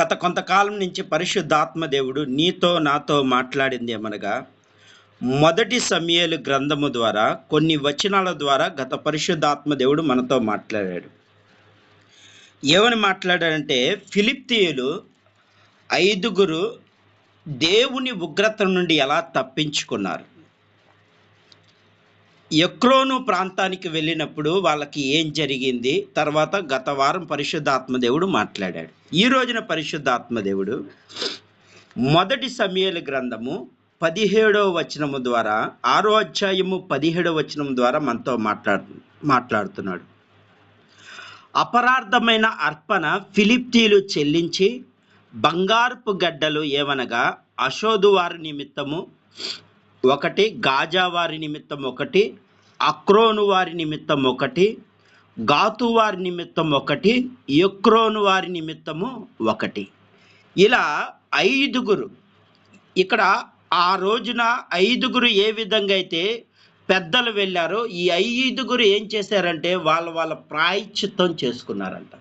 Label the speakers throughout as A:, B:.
A: గత కొంతకాలం నుంచి పరిశుద్ధాత్మ దేవుడు నీతో నాతో మాట్లాడింది ఏమనగా మొదటి సమయలు గ్రంథము ద్వారా కొన్ని వచనాల ద్వారా గత పరిశుద్ధాత్మ దేవుడు మనతో మాట్లాడాడు. ఏమని మాట్లాడాడంటే ఫిలిప్తీయులు ఐదుగురు దేవుని ఉగ్రత నుండి ఎలా తప్పించుకున్నారు? ఎక్రోను ప్రాంతానికి వెళ్ళినప్పుడు వాళ్ళకి ఏం జరిగింది? తర్వాత గత వారం పరిశుద్ధాత్మదేవుడు మాట్లాడాడు. ఈ రోజున పరిశుద్ధాత్మదేవుడు మొదటి సమయాల గ్రంథము పదిహేడవ వచనము ద్వారా ఆరో అధ్యాయము పదిహేడవ వచనం ద్వారా మనతో మాట్లాడు మాట్లాడుతున్నాడు. అపరార్థమైన అర్పణ ఫిలిప్తీలు చెల్లించి బంగారపు గడ్డలు ఏమనగా అశోదు వారి నిమిత్తము ఒకటి గాజా వారి నిమిత్తం ఒకటి అక్రోను వారి నిమిత్తం ఒకటి గాతు వారి నిమిత్తం ఒకటి ఎక్రోను వారి నిమిత్తము ఒకటి. ఇలా ఐదుగురు. ఇక్కడ ఆ రోజున ఐదుగురు ఏ విధంగా అయితే పెద్దలు వెళ్ళారో ఈ ఐదుగురు ఏం చేశారంటే వాళ్ళ వాళ్ళ ప్రాయశ్చిత్తం చేసుకున్నారంట.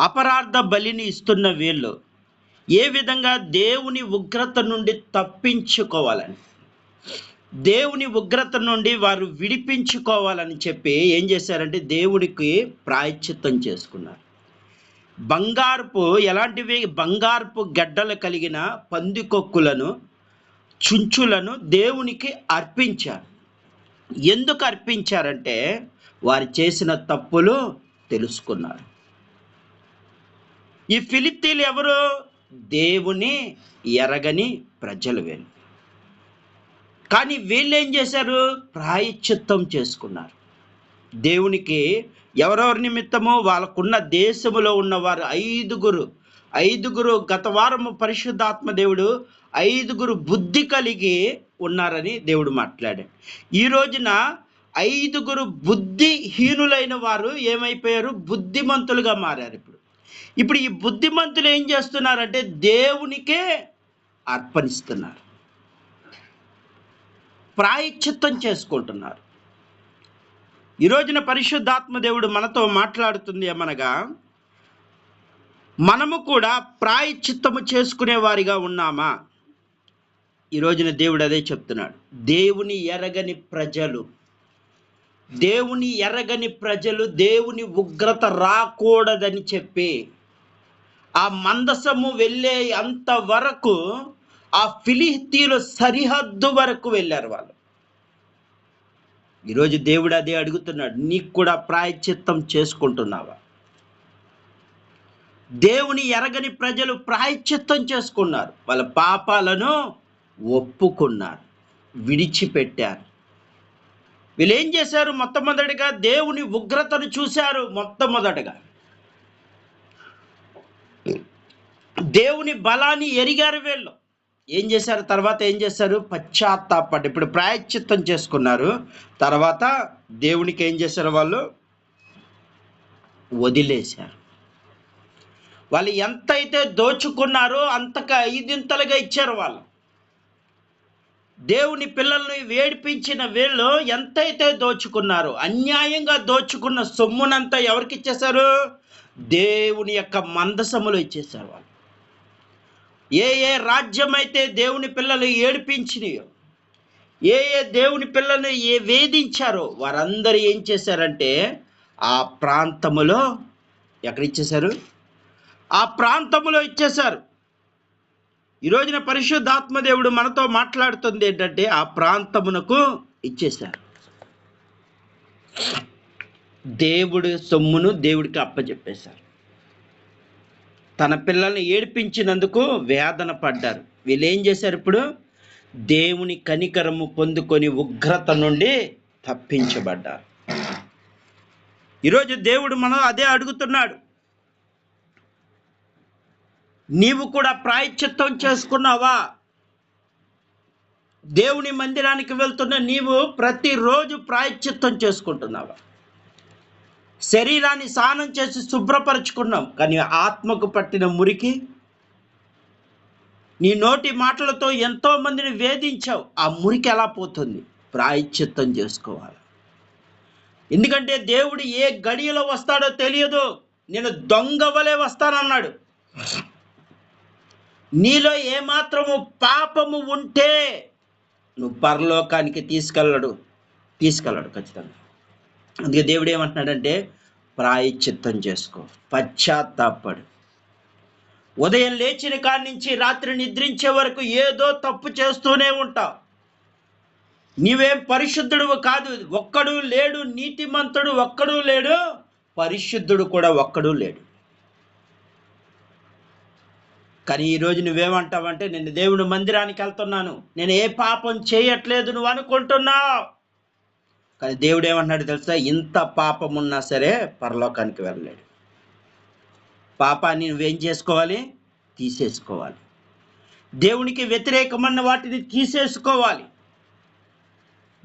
A: అపరార్థ బలిని ఇస్తున్న వీళ్ళు ఏ విధంగా దేవుని ఉగ్రత నుండి తప్పించుకోవాలని? దేవుని ఉగ్రత నుండి వారు విడిపించుకోవాలని చెప్పి ఏం చేశారంటే దేవుడికి ప్రాయశ్చిత్తం చేసుకున్నారు. బంగారపు ఎలాంటివి? బంగారపు గడ్డలు కలిగిన పందికొక్కులను చుంచులను దేవునికి అర్పించారు. ఎందుకు అర్పించారంటే వారు చేసిన తప్పులు తెలుసుకున్నారు. ఈ ఫిలిప్తీలు ఎవరు? దేవుని ఎరగని ప్రజలు వీళ్ళు. కానీ వీళ్ళు ఏం చేశారు? ప్రాయశ్చిత్తం చేసుకున్నారు. దేవునికి ఎవరెవరి నిమిత్తమో వాళ్ళకున్న దేశములో ఉన్నవారు ఐదుగురు. ఐదుగురు గత వారము పరిశుద్ధాత్మ దేవుడు ఐదుగురు బుద్ధి కలిగి ఉన్నారని దేవుడు మాట్లాడాడు. ఈ రోజున ఐదుగురు బుద్ధిహీనులైన వారు ఏమైపోయారు? బుద్ధిమంతులుగా మారారు ఇప్పుడు. ఇప్పుడు ఈ బుద్ధిమంతులు ఏం చేస్తున్నారంటే దేవునికే అర్పణిస్తున్నారు. ప్రాయశ్చిత్తం చేసుకుంటున్నారు. ఈ రోజున పరిశుద్ధాత్మ దేవుడు మనతో మాట్లాడుతుంది ఏమనగా మనము కూడా ప్రాయశ్చిత్తము చేసుకునే వారిగా ఉన్నామా? ఈ రోజున దేవుడు అదే చెప్తున్నాడు. దేవుని ఎరగని ప్రజలు దేవుని ఎరగని ప్రజలు దేవుని ఉగ్రత రాకూడదని చెప్పి ఆ మందసము వెళ్ళే అంత వరకు ఆ ఫిలిస్తీను సరిహద్దు వరకు వెళ్ళారు వాళ్ళు. ఈరోజు దేవుడు అదే అడుగుతున్నాడు నీకు కూడా ప్రాయశ్చిత్తం చేసుకుంటున్నావా? దేవుని ఎరగని ప్రజలు ప్రాయశ్చిత్తం చేసుకున్నారు. వాళ్ళ పాపాలను ఒప్పుకున్నారు విడిచిపెట్టారు. వీళ్ళు ఏం చేశారు? మొట్టమొదటిగా దేవుని ఉగ్రతను చూశారు మొట్టమొదటిగా. దేవుని బలాన్ని ఎరిగారు వీళ్ళు. ఏం చేశారు? తర్వాత ఏం చేశారు? పశ్చాత్తాపడ్డ ఇప్పుడు ప్రాయశ్చిత్తం చేసుకున్నారు. తర్వాత దేవునికి ఏం చేశారు వాళ్ళు? వదిలేశారు. వాళ్ళు ఎంతైతే దోచుకున్నారో అంతగా ఐదింతలుగా ఇచ్చారు వాళ్ళు. దేవుని పిల్లల్ని వేడిపించిన వీళ్ళు ఎంతైతే దోచుకున్నారో అన్యాయంగా దోచుకున్న సొమ్మునంతా ఎవరికి ఇచ్చేశారు? దేవుని యొక్క మందసములు ఇచ్చేశారు వాళ్ళు. ఏ ఏ రాజ్యం అయితే దేవుని పిల్లలు ఏడిపించినాయో ఏ ఏ దేవుని పిల్లలు ఏ వేధించారో వారందరూ ఏం చేశారంటే ఆ ప్రాంతములో ఎక్కడ ఇచ్చేశారు? ఆ ప్రాంతములో ఇచ్చేశారు. ఈ రోజున పరిశుద్ధాత్మ దేవుడు మనతో మాట్లాడుతుంది ఏంటంటే ఆ ప్రాంతమునకు ఇచ్చేశారు. దేవుడి సొమ్మును దేవుడికి అప్పచెప్పేశారు తన పిల్లల్ని ఏడిపించినందుకు వేదన పడ్డారు. వీళ్ళు ఏం చేశారు ఇప్పుడు? దేవుని కనికరము పొందుకొని ఉగ్రత నుండి తప్పించబడ్డారు. ఈరోజు దేవుడు మనం అదే అడుగుతున్నాడు. నీవు కూడా ప్రాయశ్చిత్తం చేసుకున్నావా? దేవుని మందిరానికి వెళ్తున్న నీవు ప్రతిరోజు ప్రాయశ్చిత్తం చేసుకుంటున్నావా? శరీరాన్ని స్నానం చేసి శుభ్రపరచుకున్నాం. కానీ ఆత్మకు పట్టిన మురికి నీ నోటి మాటలతో ఎంతో మందిని వేధించావు. ఆ మురికి ఎలా పోతుంది? ప్రాయశ్చిత్తం చేసుకోవాలి. ఎందుకంటే దేవుడు ఏ గడియలో వస్తాడో తెలియదు. నేను దొంగవలే వస్తానన్నాడు. నీలో ఏమాత్రము పాపము ఉంటే నువ్వు పరలోకానికి తీసుకెళ్ళడు. తీసుకెళ్ళడు ఖచ్చితంగా. అందుకే దేవుడు ఏమంటున్నాడంటే ప్రాయచిత్తం చేసుకో పశ్చాత్తాపడు. ఉదయం లేచిన కాడి నుంచి రాత్రి నిద్రించే వరకు ఏదో తప్పు చేస్తూనే ఉంటావు. నీవేం పరిశుద్ధుడు కాదు ఒక్కడు లేడు నీతిమంతుడు ఒక్కడు లేడు పరిశుద్ధుడు కూడా ఒక్కడు లేడు. కానీ ఈరోజు నువ్వేమంటావంటే నేను దేవుడు మందిరానికి వెళ్తున్నాను నేను ఏ పాపం చేయట్లేదు నువ్వు అనుకుంటున్నావు. కానీ దేవుడు ఏమన్నాడు తెలుసా? ఇంత పాపం ఉన్నా సరే పరలోకానికి వెళ్ళలేడు. పాపాన్ని నువ్వేం చేసుకోవాలి? తీసేసుకోవాలి. దేవునికి వ్యతిరేకమన్న వాటిని తీసేసుకోవాలి.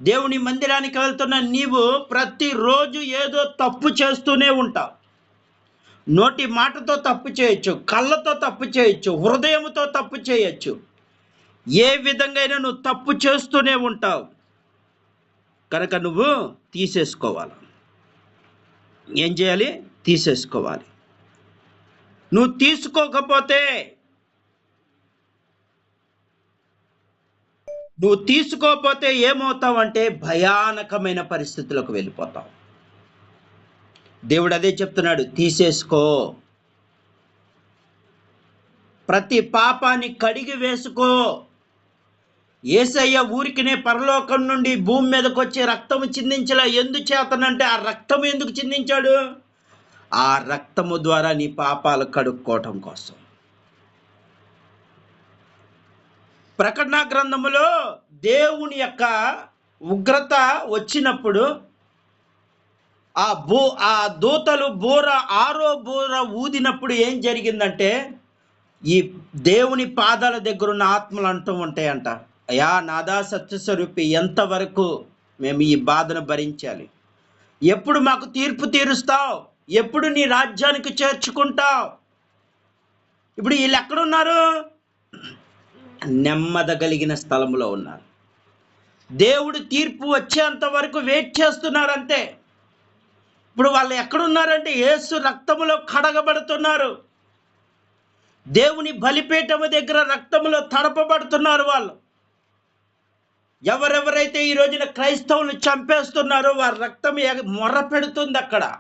A: దేవుని మందిరానికి వెళ్తున్న నీవు ప్రతిరోజు ఏదో తప్పు చేస్తూనే ఉంటావు. నోటి మాటతో తప్పు చేయొచ్చు కళ్ళతో తప్పు చేయొచ్చు హృదయంతో తప్పు చేయొచ్చు. ఏ విధంగా నువ్వు తప్పు చేస్తూనే ఉంటావు. కనుక నువ్వు తీసేసుకోవాలి. ఏం చేయాలి? తీసేసుకోవాలి. నువ్వు తీసుకోకపోతే నువ్వు తీసుకోకపోతే ఏమవుతావంటే భయానకమైన పరిస్థితులకు వెళ్ళిపోతావు. దేవుడు అదే చెప్తున్నాడు తీసేసుకో. ప్రతి పాపాన్ని కడిగి వేసుకో. ఏసయ్య ఊరికినే పరలోకం నుండి భూమి మీదకి వచ్చి రక్తము చిందించలే. ఎందుచేతనంటే ఆ రక్తం ఎందుకు చిందించాడు? ఆ రక్తము ద్వారా నీ పాపాలు కడుక్కోవటం కోసం. ప్రకటన గ్రంథములో దేవుని యొక్క ఉగ్రత వచ్చినప్పుడు ఆ బూ ఆ దూతలు బూర ఆరో బూర ఊదినప్పుడు ఏం జరిగిందంటే ఈ దేవుని పాదాల దగ్గర ఉన్న ఆత్మలు అంటూ ఉంటాయంట. అయా నాదా సత్యస్వరూపి ఎంతవరకు మేము ఈ బాధను భరించాలి? ఎప్పుడు మాకు తీర్పు తీరుస్తావు? ఎప్పుడు నీ రాజ్యానికి చేర్చుకుంటావు? ఇప్పుడు వీళ్ళు ఎక్కడున్నారు? నెమ్మదగలిగిన స్థలంలో ఉన్నారు. దేవుడు తీర్పు వచ్చేంత వరకు వెయిట్ చేస్తున్నారు ఇప్పుడు వాళ్ళు ఎక్కడున్నారంటే ఏసు రక్తములో కడగబడుతున్నారు. దేవుని బలిపీఠము దగ్గర రక్తములో తడపబడుతున్నారు వాళ్ళు. ఎవరెవరైతే ఈ రోజున క్రైస్తవులు చంపేస్తున్నారో వారి రక్తం ఎగ- మొర్ర పెడుతుంది అక్కడ.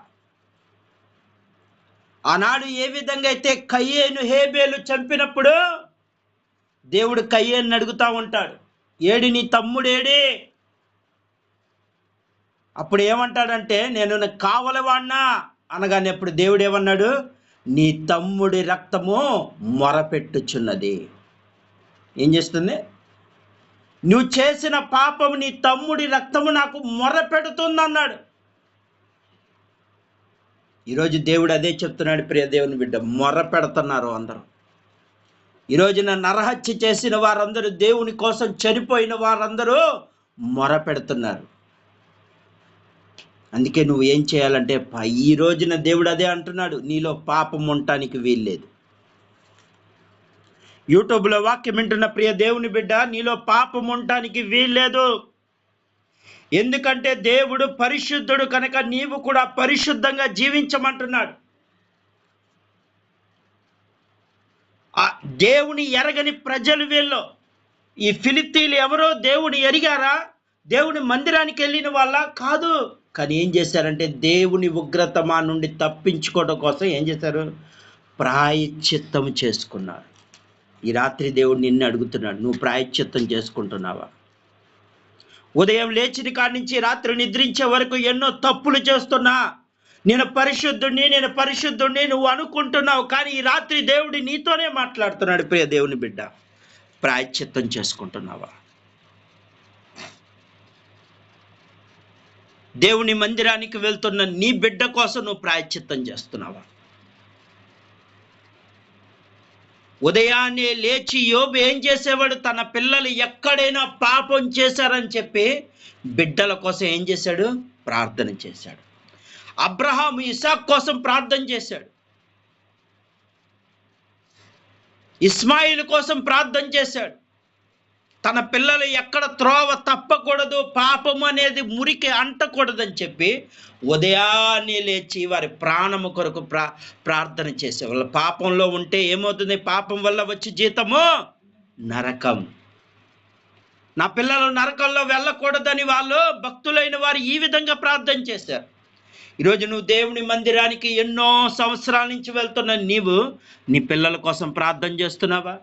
A: ఆనాడు ఏ విధంగా అయితే కయ్యేను హేబేలు చంపినప్పుడు దేవుడు కయ్యేను అడుగుతా ఉంటాడు ఏడి నీ తమ్ముడేడి? అప్పుడు ఏమంటాడంటే నేను నీకు కావలవాణ్ణా? అనగానే అప్పుడు దేవుడు ఏమన్నాడు నీ తమ్ముడి రక్తము మొరపెట్టుచున్నది ఏం చేస్తుంది? నువ్వు చేసిన పాపము నీ తమ్ముడి రక్తము నాకు మొర పెడుతుందన్నాడు ఈరోజు దేవుడు అదే చెప్తున్నాడు ప్రియ దేవుని బిడ్డ మొర పెడుతున్నారు అందరూ. ఈరోజున నరహత్య చేసిన వారందరూ దేవుని కోసం చనిపోయిన వారందరూ మొర పెడుతున్నారు అందుకే నువ్వు ఏం చేయాలంటే ఈ రోజున దేవుడు అదే అంటున్నాడు నీలో పాపం ఉండటానికి వీల్లేదు. యూట్యూబ్లో వాక్యం వింటున్న ప్రియ దేవుని బిడ్డ నీలో పాపం ఉండటానికి వీల్లేదు. ఎందుకంటే దేవుడు పరిశుద్ధుడు కనుక నీవు కూడా పరిశుద్ధంగా జీవించమంటున్నాడు. ఆ దేవుని ఎరగని ప్రజలు వీళ్ళు. ఈ ఫిలిప్తీలు ఎవరో దేవుని ఎరిగారా? దేవుని మందిరానికి వెళ్ళిన వాళ్ళ కాదు. కానీ ఏం చేశారంటే దేవుని ఉగ్రత మా నుండి తప్పించుకోవడం కోసం ఏం చేశారు? ప్రాయశ్చిత్తం చేసుకున్నారు. ఈ రాత్రి దేవుడు నిన్ను అడుగుతున్నాడు నువ్వు ప్రాయశ్చిత్తం చేసుకుంటున్నావా? ఉదయం లేచిన కాడి నుంచి రాత్రి నిద్రించే వరకు ఎన్నో తప్పులు చేస్తున్నా. నేను పరిశుద్ధుడిని నేను పరిశుద్ధుడిని నువ్వు అనుకుంటున్నావు కానీ ఈ రాత్రి దేవుడి నీతోనే మాట్లాడుతున్నాడు ప్రియ దేవుని బిడ్డ. ప్రాయశ్చిత్తం చేసుకుంటున్నావా? దేవుని మందిరానికి వెళ్తున్న నీ బిడ్డ కోసం నువ్వు ప్రాయశ్చిత్తం చేస్తున్నావా? ఉదయాన్నే లేచి యోబు ఏం చేసేవాడు? తన పిల్లలు ఎక్కడైనా పాపం చేశారని చెప్పి బిడ్డల కోసం ఏం చేశాడు? ప్రార్థన చేశాడు. అబ్రహాం ఇసాక్ కోసం ప్రార్థన చేశాడు. ఇస్మాయిల్ కోసం ప్రార్థన చేశాడు. తన పిల్లలు ఎక్కడ త్రోవ తప్పకూడదు పాపం అనేది మురికి అంటకూడదని చెప్పి ఉదయాన్నే లేచి వారి ప్రాణము కొరకు ప్రా ప్రార్థన చేసే వాళ్ళ పాపంలో ఉంటే ఏమవుతుంది? పాపం వల్ల వచ్చే జీతము నరకం. నా పిల్లలు నరకంలో వెళ్ళకూడదని వాళ్ళు భక్తులైన వారు ఈ విధంగా ప్రార్థన చేశారు. ఈరోజు నువ్వు దేవుని మందిరానికి ఎన్నో సంవత్సరాల నుంచి వెళ్తున్న నీవు నీ పిల్లల కోసం ప్రార్థన చేస్తున్నావా?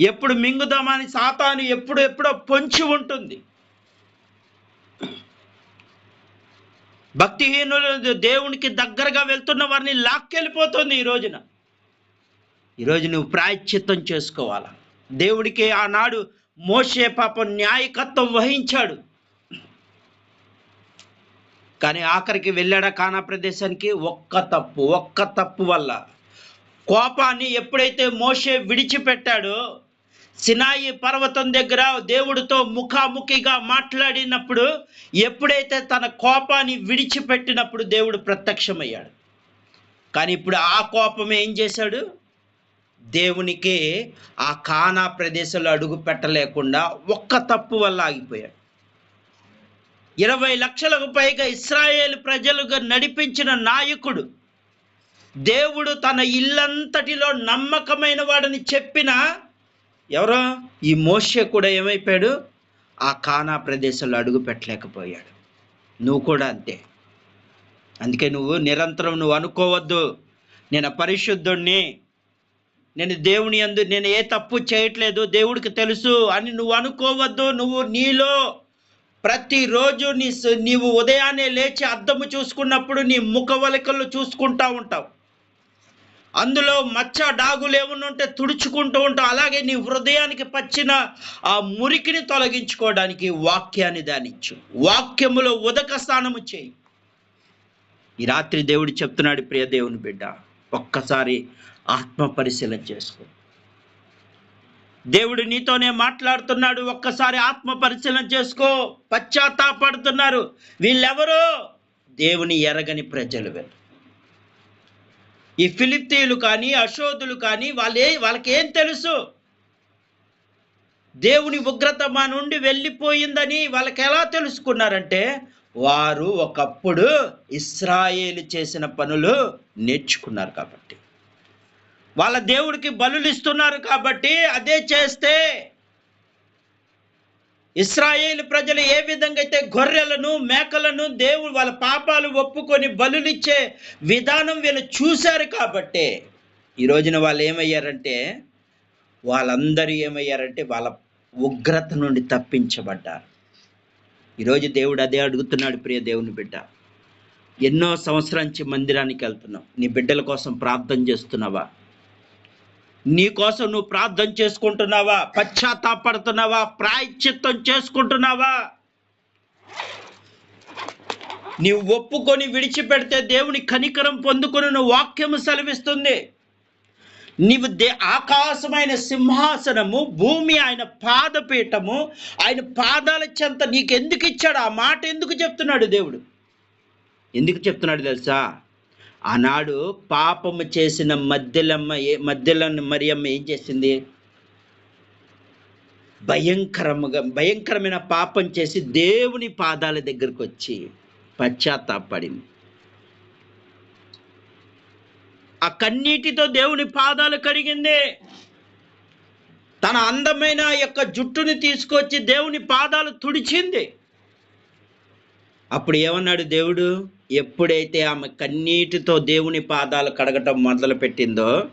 A: ఎప్పుడు మింగుదామని సాతాను ఎప్పుడు ఎప్పుడో పొంచి ఉంటుంది. భక్తిహీనులు దేవునికి దగ్గరగా వెళ్తున్న వారిని లాక్కెళ్ళిపోతుంది ఈ రోజున. ఈరోజు నువ్వు ప్రాయశ్చిత్తం చేసుకోవాలా? దేవుడికి ఆనాడు మోసే పాపం న్యాయకత్వం వహించాడు. కానీ ఆఖరికి వెళ్ళాడా కానా ప్రదేశానికి? ఒక్క తప్పు ఒక్క తప్పు వల్ల. కోపాన్ని ఎప్పుడైతే మోషే విడిచిపెట్టాడో సినాయి పర్వతం దగ్గర దేవుడితో ముఖాముఖిగా మాట్లాడినప్పుడు ఎప్పుడైతే తన కోపాన్ని విడిచిపెట్టినప్పుడు దేవుడు ప్రత్యక్షమయ్యాడు. కానీ ఇప్పుడు ఆ కోపం ఏం చేశాడు? దేవునికి ఆ కానా ప్రదేశంలో అడుగు పెట్టలేకుండా ఒక్క తప్పు వల్ల ఆగిపోయాడు. ఇరవై లక్షలకు పైగా ఇస్రాయేల్ ప్రజలుగా నడిపించిన నాయకుడు దేవుడు తన ఇల్లంతటిలో నమ్మకమైన వాడని చెప్పిన ఎవరో? ఈ మోషే కూడా ఏమైపోయాడు? ఆ కానా ప్రదేశంలో అడుగు పెట్టలేకపోయాడు. నువ్వు కూడా అంతే. అందుకే నువ్వు నిరంతరం నువ్వు అనుకోవద్దు. నేను పరిశుద్ధుణ్ణి. నేను దేవుని అందు నేను ఏ తప్పు చేయట్లేదు. దేవుడికి తెలుసు అని నువ్వు అనుకోవద్దు. నువ్వు నీలో ప్రతిరోజు నీ నీవు ఉదయాన్నే లేచి అద్దము చూసుకున్నప్పుడు నీ ముఖవలికలు చూసుకుంటా ఉంటావు. అందులో మచ్చ డాగులు ఏమన్నా ఉంటే తుడుచుకుంటూ ఉంటావు అలాగే నీ హృదయానికి పచ్చిన ఆ మురికిని తొలగించుకోవడానికి వాక్యాన్ని దానిచ్చు వాక్యములో ఉదక స్నానము చేయి. ఈ రాత్రి దేవుడు చెప్తున్నాడు ప్రియ దేవుని బిడ్డ ఒక్కసారి ఆత్మ పరిశీలన చేసుకో. దేవుడు నీతోనే మాట్లాడుతున్నాడు ఒక్కసారి ఆత్మ పరిశీలన చేసుకో. పశ్చాత్తాపడుతున్నారు. వీళ్ళెవరో? దేవుని ఎరగని ప్రజలు వీళ్ళు. ఈ ఫిలిప్తీయులు కానీ అశోధులు కానీ వాళ్ళే వాళ్ళకేం తెలుసు? దేవుని ఉగ్రత మా నుండి వెళ్ళిపోయిందని వాళ్ళకి ఎలా తెలుసుకున్నారంటే వారు ఒకప్పుడు ఇస్రాయేలు చేసిన పనులు నేర్చుకున్నారు కాబట్టి. వాళ్ళ దేవుడికి బలులు ఇస్తున్నారు కాబట్టి అదే చేస్తే ఇస్రాయేల్ ప్రజలు ఏ విధంగా అయితే గొర్రెలను మేకలను దేవుడు వాళ్ళ పాపాలు ఒప్పుకొని బలులిచ్చే విధానం వీళ్ళు చూశారు కాబట్టే ఈ రోజున వాళ్ళు ఏమయ్యారంటే వాళ్ళందరూ ఏమయ్యారంటే వాళ్ళ ఉగ్రత నుండి తప్పించబడ్డారు. ఈరోజు దేవుడు అదే అడుగుతున్నాడు ప్రియ దేవుని బిడ్డ. ఎన్నో సంవత్సరాల నుంచి మందిరానికి వెళ్తున్నావు. నీ బిడ్డల కోసం ప్రార్థన చేస్తున్నావా? నీ కోసం నువ్వు ప్రార్థన చేసుకుంటున్నావా? పశ్చాత్తాపడుతున్నావా? ప్రాయశ్చిత్తం చేసుకుంటున్నావా? నీవు ఒప్పుకొని విడిచిపెడితే దేవుని కనికరం పొందుకుని నువ్వు వాక్యము సెలవిస్తుంది. నీవు దే ఆకాశమైన సింహాసనము భూమి ఆయన పాదపీఠము ఆయన పాదాల చెంత నీకు ఎందుకు ఇచ్చాడు? ఆ మాట ఎందుకు చెప్తున్నాడు దేవుడు? ఎందుకు చెప్తున్నాడు తెలుసా? ఆనాడు పాపము చేసిన మధ్యలమ్మ ఏ మధ్యలను మరియమ్మ ఏం చేసింది? భయంకరముగా భయంకరమైన పాపం చేసి దేవుని పాదాల దగ్గరకు వచ్చి పశ్చాత్తాపడింది. ఆ కన్నీటితో దేవుని పాదాలు కడిగింది. తన అందమైన యొక్క జుట్టుని తీసుకొచ్చి దేవుని పాదాలు తుడిచింది. అప్పుడు ఏమన్నాడు దేవుడు? ఎప్పుడైతే ఆమె కన్నీటితో దేవుని పాదాలు కడగటం మొదలు పెట్టిందో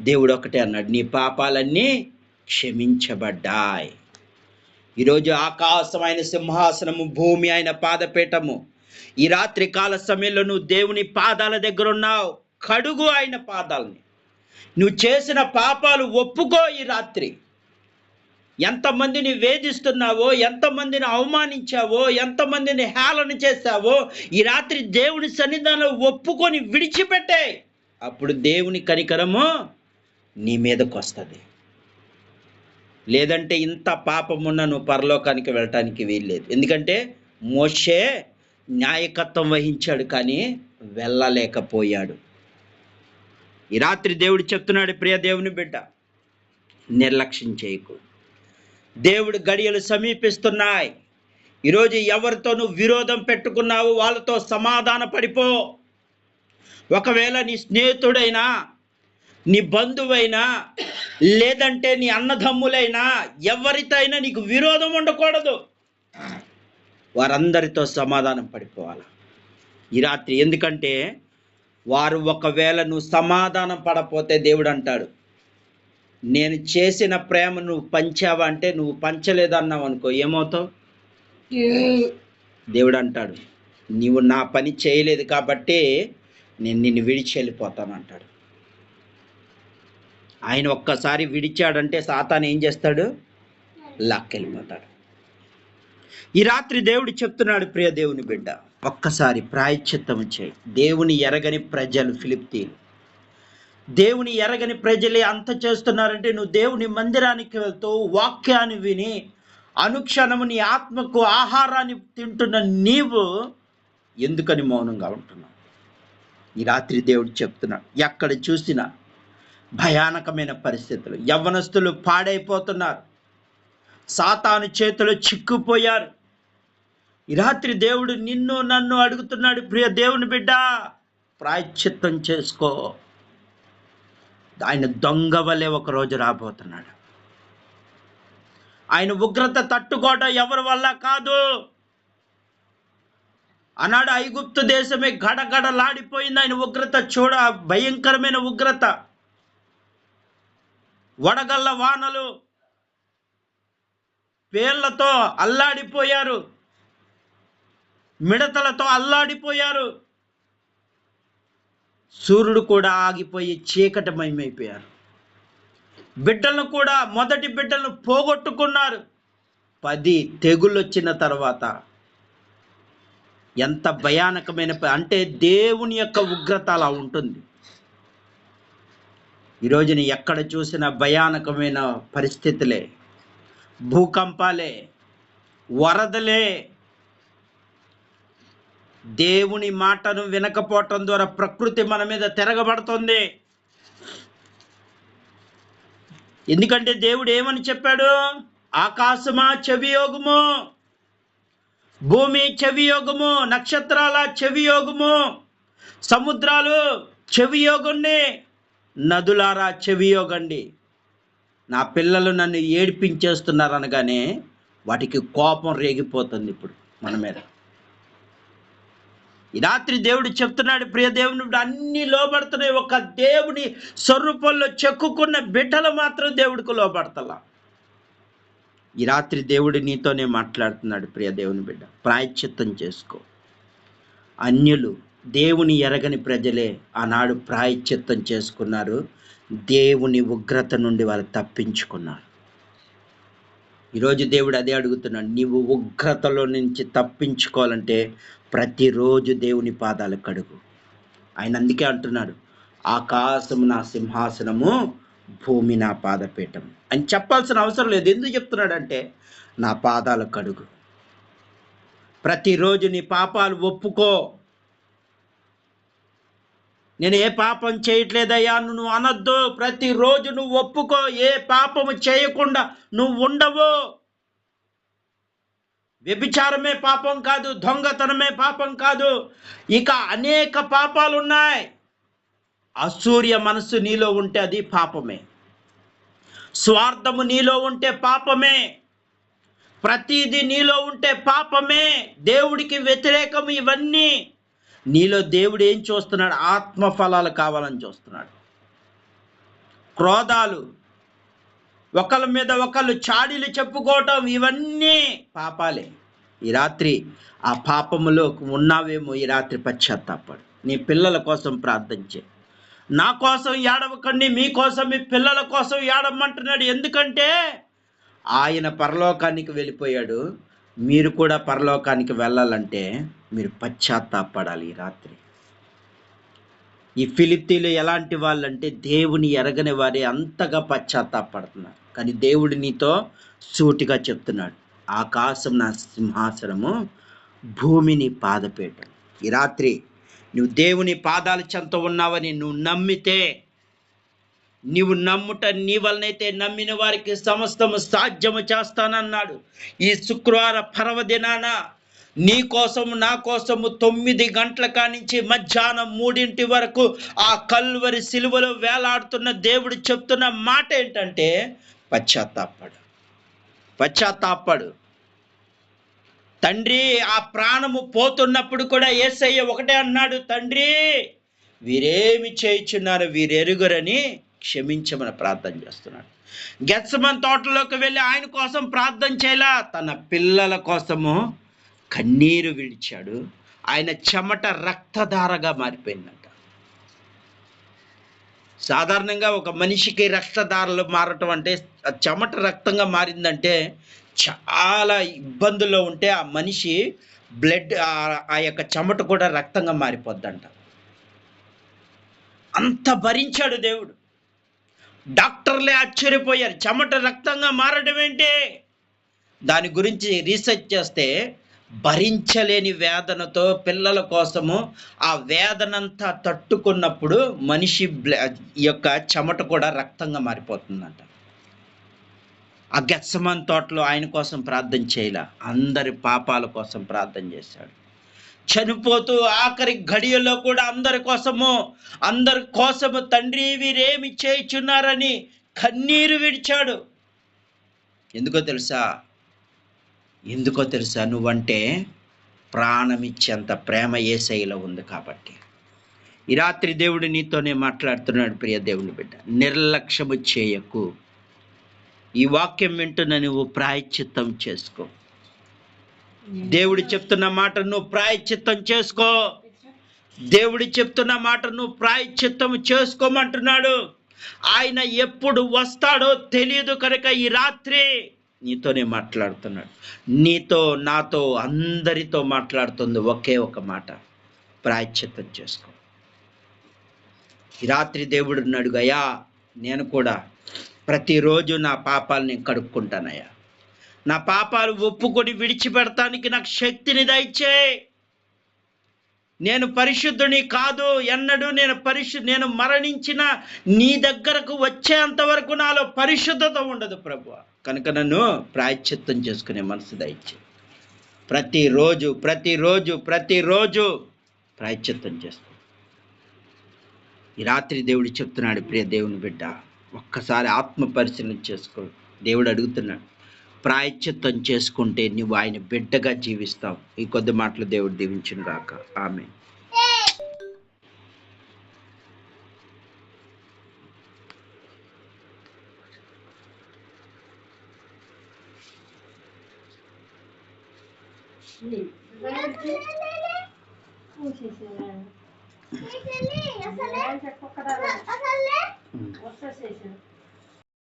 A: దేవుడు ఒకటే అన్నాడు నీ పాపాలన్నీ క్షమించబడ్డాయి. ఈరోజు ఆకాశమైన సింహాసనము భూమి అయిన పాదపీఠము. ఈ రాత్రి కాల సమయంలో నువ్వు దేవుని పాదాల దగ్గర ఉన్నావు కడుగు ఆయన పాదాలని. నువ్వు చేసిన పాపాలు ఒప్పుకో ఈ రాత్రి. ఎంతమందిని వేధిస్తున్నావో ఎంతమందిని అవమానించావో ఎంతమందిని హేళన చేశావో ఈ రాత్రి దేవుని సన్నిధానంలో ఒప్పుకొని విడిచిపెట్టే. అప్పుడు దేవుని కనికరము నీ మీదకు వస్తుంది. లేదంటే ఇంత పాపమున్న నువ్వు పరలోకానికి వెళ్ళటానికి వీల్లేదు. ఎందుకంటే మోషే న్యాయకత్వం వహించాడు కానీ వెళ్ళలేకపోయాడు. ఈ రాత్రి దేవుడు చెప్తున్నాడు ప్రియ దేవుని బిడ్డ నిర్లక్ష్యం చేయకు. దేవుడు గడియలు సమీపిస్తున్నాయి. ఈరోజు ఎవరితో నువ్వు విరోధం పెట్టుకున్నావు వాళ్ళతో సమాధాన పడిపో. ఒకవేళ నీ స్నేహితుడైనా నీ బంధువైనా లేదంటే నీ అన్నదమ్ములైనా ఎవరితో అయినా నీకు విరోధం ఉండకూడదు. వారందరితో సమాధానం పడిపోవాలి? ఈ రాత్రి ఎందుకంటే వారు ఒకవేళ నువ్వు సమాధానం పడపోతే దేవుడు అంటాడు నేను చేసిన ప్రేమ నువ్వు పంచావా అంటే నువ్వు పంచలేదన్నావు అనుకో ఏమవుతావు? దేవుడు అంటాడు నీవు నా పని చేయలేదు కాబట్టి నేను నిన్ను విడిచి వెళ్ళిపోతాను అంటాడు. ఆయన ఒక్కసారి విడిచాడంటే సాతాను ఏం చేస్తాడు? లాక్కెళ్ళిపోతాడు. ఈ రాత్రి దేవుడు చెప్తున్నాడు ప్రియ దేవుని బిడ్డ ఒక్కసారి ప్రాయశ్చిత్తము చేయి. దేవుని ఎరగని ప్రజలు ఫిలిప్తీలు దేవుని ఎరగని ప్రజలే అంత చేస్తున్నారంటే నువ్వు దేవుని మందిరానికి వెళ్తూ వాక్యాన్ని విని అనుక్షణము నీ ఆత్మకు ఆహారాన్ని తింటున్న నీవు ఎందుకని మౌనంగా ఉంటున్నావు? ఈ రాత్రి దేవుడు చెప్తున్నాడు ఎక్కడ చూసినా భయానకమైన పరిస్థితులు. యవ్వనస్తులు పాడైపోతున్నారు. సాతాను చేతిలో చిక్కుపోయారు. ఈ రాత్రి దేవుడు నిన్ను నన్ను అడుగుతున్నాడు ప్రియ దేవుని బిడ్డ ప్రాయశ్చిత్తం చేసుకో. ఆయన దొంగ వలె ఒక రోజు రాబోతున్నాడు. ఆయన ఉగ్రత తట్టుకోవడం ఎవరి వల్ల కాదు? అన్నాడు ఐగుప్తు దేశమే గడగడలాడిపోయింది. ఆయన ఉగ్రత చూడ భయంకరమైన ఉగ్రత. వడగళ్ళ వానలు పేర్లతో అల్లాడిపోయారు. మిడతలతో అల్లాడిపోయారు. సూర్యుడు కూడా ఆగిపోయి చీకటమయమైపోయారు బిడ్డలను కూడా మొదటి బిడ్డలను పోగొట్టుకున్నారు. పది తెగుళ్ళు వచ్చిన తర్వాత ఎంత భయానకమైన ప- అంటే దేవుని యొక్క ఉగ్రత అలా ఉంటుంది. ఈరోజుని ఎక్కడ చూసినా భయానకమైన పరిస్థితులే. భూకంపాలే వరదలే దేవుని మాటను వినకపోవటం ద్వారా ప్రకృతి మన మీద తిరగబడుతుంది. ఎందుకంటే దేవుడు ఏమని చెప్పాడు? ఆకాశమా చెవియోగము భూమి చెవియోగము నక్షత్రాల చెవియోగము సముద్రాలు చెవియోగండి నదులారా చెవియోగండి నా పిల్లలు నన్ను ఏడిపించేస్తున్నారనగానే వాటికి కోపం రేగిపోతుంది ఇప్పుడు మన మీద. ఈ రాత్రి దేవుడు చెప్తున్నాడు ప్రియ దేవుని అన్ని లోబడుతున్నాయి. ఒక దేవుని స్వరూపంలో చెక్కుకున్న బిడ్డలు మాత్రం దేవుడికి లోబడతలా. ఈ రాత్రి దేవుడు నీతోనే మాట్లాడుతున్నాడు ప్రియ దేవుని బిడ్డ ప్రాయశ్చిత్తం చేసుకో. అన్యులు దేవుని ఎరగని ప్రజలే ఆనాడు ప్రాయశ్చిత్తం చేసుకున్నారు. దేవుని ఉగ్రత నుండి వాళ్ళు తప్పించుకున్నారు. ఈరోజు దేవుడు అదే అడుగుతున్నాడు నీవు ఉగ్రతలో నుంచి తప్పించుకోవాలంటే ప్రతిరోజు దేవుని పాదాలు కడుగు. ఆయన అందుకే అంటున్నాడు ఆకాశము నా సింహాసనము భూమి నా పాదపీఠం. అని చెప్పాల్సిన అవసరం లేదు. ఎందుకు చెప్తున్నాడంటే నా పాదాలు కడుగు. ప్రతిరోజు నీ పాపాలు ఒప్పుకో. నేను ఏ పాపం చేయట్లేదయ్యా నువ్వు అనొద్దు. ప్రతిరోజు నువ్వు ఒప్పుకో. ఏ పాపము చేయకుండా నువ్వు ఉండవు. వ్యభిచారమే పాపం కాదు దొంగతనమే పాపం కాదు. ఇక అనేక పాపాలు ఉన్నాయి అసూర్య మనసు నీలో ఉంటే అది పాపమే. స్వార్థము నీలో ఉంటే పాపమే. ప్రతిదీ నీలో ఉంటే పాపమే. దేవుడికి వ్యతిరేకం ఇవన్నీ. నీలో దేవుడు ఏం చూస్తున్నాడు? ఆత్మ ఫలాలు కావాలని చూస్తున్నాడు. క్రోధాలు ఒకళ్ళ మీద ఒకళ్ళు చాడీలు చెప్పుకోవటం ఇవన్నీ పాపాలే. ఈ రాత్రి ఆ పాపములో ఉన్నావేమో ఈ రాత్రి పశ్చాత్తాపడు. నీ పిల్లల కోసం ప్రార్థన నా కోసం ఏడవకండి మీకోసం మీ పిల్లల కోసం ఏడమంటున్నాడు ఎందుకంటే ఆయన పరలోకానికి వెళ్ళిపోయాడు. మీరు కూడా పరలోకానికి వెళ్ళాలంటే మీరు పశ్చాత్తాపడాలి ఈ రాత్రి. ఈ ఫిలిప్తీలు ఎలాంటి వాళ్ళంటే దేవుని ఎరగని వారే అంతగా పశ్చాత్తాపడుతున్నారు. కానీ దేవుడు నీతో సూటిగా చెప్తున్నాడు. ఆకాశం నా సింహాసనము భూమిని పాదపేట ఈ రాత్రి నువ్వు దేవుని పాదాల చెంత ఉన్నావని నువ్వు నమ్మితే నీవు నమ్ముట నీ వలనైతే నమ్మిన వారికి సమస్తము సాధ్యము చేస్తానన్నాడు. ఈ శుక్రవార పర్వదినాన నీ కోసము నా కోసము తొమ్మిది గంటల కానించి మధ్యాహ్నం మూడింటి వరకు ఆ కల్వరి సిలువలో వేలాడుతున్న దేవుడు చెప్తున్న మాట ఏంటంటే పశ్చాత్తాపడు. పశ్చాత్తాపడు. తండ్రి ఆ ప్రాణము పోతున్నప్పుడు కూడా ఏసయ్య ఒకటే అన్నాడు తండ్రి వీరేమి చేయుచున్నారు? వీరెరుగురని క్షమించమని ప్రార్థన చేస్తున్నాడు. గెత్సమన్ తోటలోకి వెళ్ళి ఆయన కోసం ప్రార్థన చేయలా. తన పిల్లల కోసము కన్నీరు విడిచాడు. ఆయన చెమట రక్తధారగా మారిపోయిందంట. సాధారణంగా ఒక మనిషికి రక్తధారలు మారటం అంటే చెమట రక్తంగా మారిందంటే చాలా ఇబ్బందుల్లో ఉంటే ఆ మనిషి బ్లడ్ ఆ యొక్క చెమట కూడా రక్తంగా మారిపోద్దంట. అంత భరించాడు దేవుడు. డాక్టర్లే ఆశ్చర్యపోయారు. చెమట రక్తంగా మారడం ఏంటి? దాని గురించి రీసెర్చ్ చేస్తే భరించలేని వేదనతో పిల్లల కోసము ఆ వేదనంతా తట్టుకున్నప్పుడు మనిషి యొక్క చెమట కూడా రక్తంగా మారిపోతుందంట. ఆ గెత్సమన్ తోటలో ఆయన కోసం ప్రార్థన చేయలే. అందరి పాపాల కోసం ప్రార్థన చేశాడు. చనిపోతూ ఆఖరి గడియలో కూడా అందరి కోసము అందరి కోసము తండ్రి వీరేమి చేయుచున్నారని కన్నీరు విడిచాడు. ఎందుకో తెలుసా? ఎందుకో తెలుసా? నువ్వంటే ప్రాణమిచ్చేంత ప్రేమ ఏసైలో ఉంది కాబట్టి. ఈ రాత్రి దేవుడు నీతోనే మాట్లాడుతున్నాడు ప్రియ దేవుని బిడ్డ. నిర్లక్ష్యము చేయకు. ఈ వాక్యం వింటున్న నువ్వు ప్రాయశ్చిత్తం చేసుకో. దేవుడు చెప్తున్న మాట నువ్వు ప్రాయశ్చిత్తం చేసుకో. దేవుడు చెప్తున్న మాట నువ్వు ప్రాయశ్చిత్తం చేసుకోమంటున్నాడు. ఆయన ఎప్పుడు వస్తాడో తెలియదు కనుక ఈ రాత్రి నీతోనే మాట్లాడుతున్నాడు. నీతో నాతో అందరితో మాట్లాడుతుంది ఒకే ఒక మాట. ప్రాయచిత్తం చేసుకో. ఈ రాత్రి దేవుడు అన్నాడు నేను కూడా ప్రతిరోజు నా పాపాలు నేను కడుక్కుంటానయ్యా. నా పాపాలు ఒప్పుకొని విడిచిపెడతానికి నాకు శక్తిని దయచే. నేను పరిశుద్ధుని కాదు ఎన్నడూ నేను పరిశు నేను మరణించిన నీ దగ్గరకు వచ్చేంత వరకు నాలో పరిశుద్ధత ఉండదు ప్రభు కనుక నన్ను ప్రాయశ్చిత్తం చేసుకునే మనసు దయచే. ప్రతిరోజు ప్రతిరోజు ప్రతిరోజు ప్రాయశ్చిత్తం చేస్తాను ఈ రాత్రి దేవుడు చెప్తున్నాడు ప్రియ దేవుని బిడ్డ ఒక్కసారి ఆత్మ పరిశీలన చేసుకో. దేవుడు అడుగుతున్నాడు ప్రాయశ్చిత్తం చేసుకుంటే నువ్వు ఆయన బిడ్డగా జీవిస్తావు. ఈ కొద్ది మాటలు దేవుడు దీవించును గాక. ఆమె
B: చేసాను